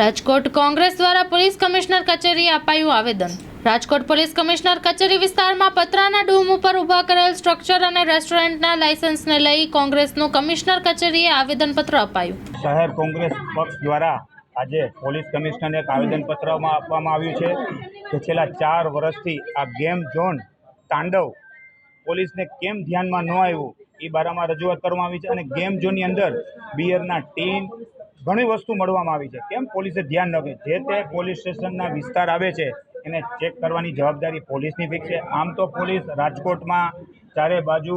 રાજકોટ કોંગ્રેસ દ્વારા police commissioner કચેરીએ અપાયું આવેદન. રાજકોટ પોલીસ કમિશનર કચેરી વિસ્તારમાં પતરાના ડૂમ ઉપર ઊભા કરેલ સ્ટ્રક્ચર અને રેસ્ટોરન્ટના લાયસન્સને લઈ કોંગ્રેસનું કમિશનર કચેરીએ આવેદનપત્ર અપાયું. શહેર કોંગ્રેસ પક્ષ દ્વારા આજે પોલીસ કમિશનરને એક આવેદનપત્રમાં આપવામાં આવ્યું છે કે છેલ્લા ચાર વર્ષથી આ ગેમ ઝોન તાંડવ પોલીસને કેમ ધ્યાનમાં ન આવ્યું એ બારામાં રજૂઆત કરવામાં આવી છે અને ગેમ ઝોનની અંદર બિયરના ટીન ઘણી વસ્તુ મળવામાં આવી છે. કેમ? પોલીસે ધ્યાન ન જે તે પોલીસ સ્ટેશનના વિસ્તાર આવે છે, એને ચેક કરવાની જવાબદારી પોલીસની ફિક્સ છે. આમ તો પોલીસ રાજકોટમાં ચારે બાજુ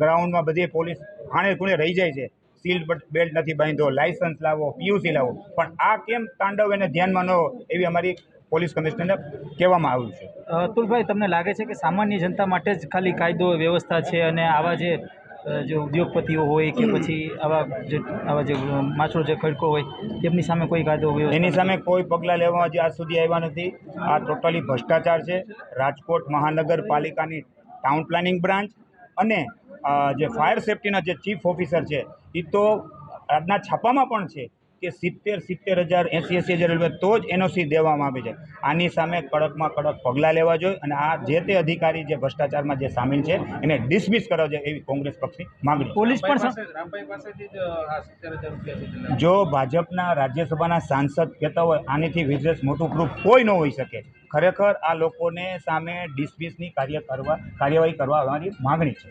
ગ્રાઉન્ડમાં બધી પોલીસ ખાણે ખૂણે રહી જાય છે. સીલ બેલ્ટ નથી બાંધો, લાયસન્સ લાવો પીયુસી લાવો. પણ આ કેમ તાંડવ એને ધ્યાનમાં ન એવી અમારી પોલીસ કમિશનરને કહેવામાં આવ્યું છે. અતુલભાઈ, તમને લાગે છે કે સામાન્ય જનતા માટે જ ખાલી કાયદો વ્યવસ્થા છે અને આવા જે જે ઉદ્યોગપતિઓ હોય કે પછી આવા જે આવા જે માછડો જે ખડકો હોય તેમની સામે કોઈ કાયદો હોય એની સામે કોઈ પગલાં લેવામાં હજી આજ સુધી આવ્યા નથી. આ ટોટલી ભ્રષ્ટાચાર છે. રાજકોટ મહાનગરપાલિકાની ટાઉન પ્લાનિંગ બ્રાન્ચ અને જે ફાયર સેફટીના જે ચીફ ઓફિસર છે એ તો આજના છાપામાં પણ છે. કે સિત્તેર સિત્તેર હજાર એંસી એંસી હજાર રૂપિયા તો જ એનઓસી દેવામાં આવે છે. આની સામે કડકમાં કડક પગલાં લેવા જોઈએ અને આ જે તે અધિકારી જે ભ્રષ્ટાચારમાં જે સામેલ છે એને ડિસમિસ કરવા જોઈએ એવી કોંગ્રેસ પક્ષની માંગણી પોલીસ પણ સમ- રામભાઈ પાસેથી જ ભાજપના રાજ્યસભાના સાંસદ કહેતા હોય આનીથી વિશેષ મોટું પ્રૂફ કોઈ ન હોઈ શકે. ખરેખર આ લોકોને સામે ડિસમિસની કાર્ય કરવા કાર્યવાહી કરવા અમારી માગણી છે.